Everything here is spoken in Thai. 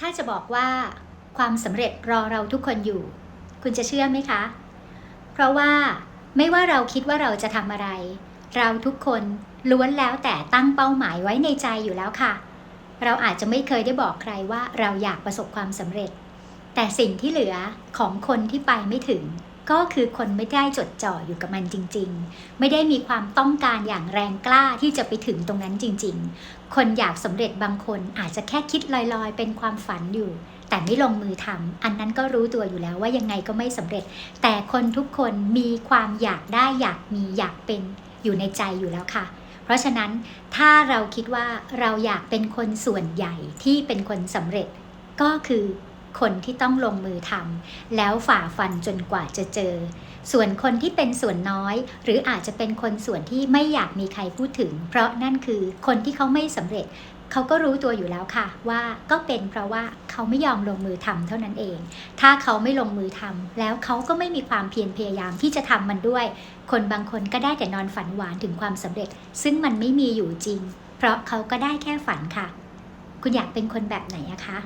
ถ้าจะบอกว่าความสำเร็จรอเราทุกคนอยู่ คุณจะเชื่อไหมคะ เพราะว่าไม่ว่าเราคิดว่าเราจะทำอะไร เราทุกคนล้วนแล้วแต่ตั้งเป้าหมายไว้ในใจอยู่แล้วค่ะ เราอาจจะไม่เคยได้บอกใครว่าเราอยากประสบความสำเร็จ แต่สิ่งที่เหลือของคนที่ไปไม่ถึง ก็คือคนไม่ได้จดจ่ออยู่กับมันจริง ๆ ไม่ได้มีความต้องการอย่างแรงกล้าที่จะไปถึงตรงนั้นจริง ๆ คนอยากสำเร็จบางคนอาจจะแค่คิดลอยๆ เป็นความฝันอยู่ แต่ไม่ลงมือทำอันนั้นก็รู้ตัวอยู่แล้วว่ายังไงก็ไม่สำเร็จ แต่คนทุกคนมีความอยากได้อยากมีอยากเป็นอยู่ในใจอยู่แล้วค่ะ เพราะฉะนั้นถ้าเราคิดว่าเราอยากเป็นคนส่วนใหญ่ที่เป็นคนสำเร็จ ก็คือ คนที่ต้องลงมือทำแล้วฝ่าฟันจนกว่าจะเจอ ส่วนคนที่เป็นส่วนน้อย หรืออาจจะเป็นคนส่วนที่ไม่อยากมีใครพูดถึง เพราะนั่นคือคนที่เขาไม่สำเร็จเขาก็รู้ตัวอยู่แล้วค่ะ ว่าก็เป็นเพราะว่าเขาไม่ยอมลงมือทำเท่านั้นเอง ถ้าเขาไม่ลงมือทำแล้วเขาก็ไม่มีความเพียรพยายามที่จะทำมันด้วย คนบางคนก็ได้แต่นอนฝันหวานถึงความสำเร็จ ซึ่งมันไม่มีอยู่จริง เพราะเขาก็ได้แค่ฝันค่ะ คุณอยากเป็นคนแบบไหนอะคะ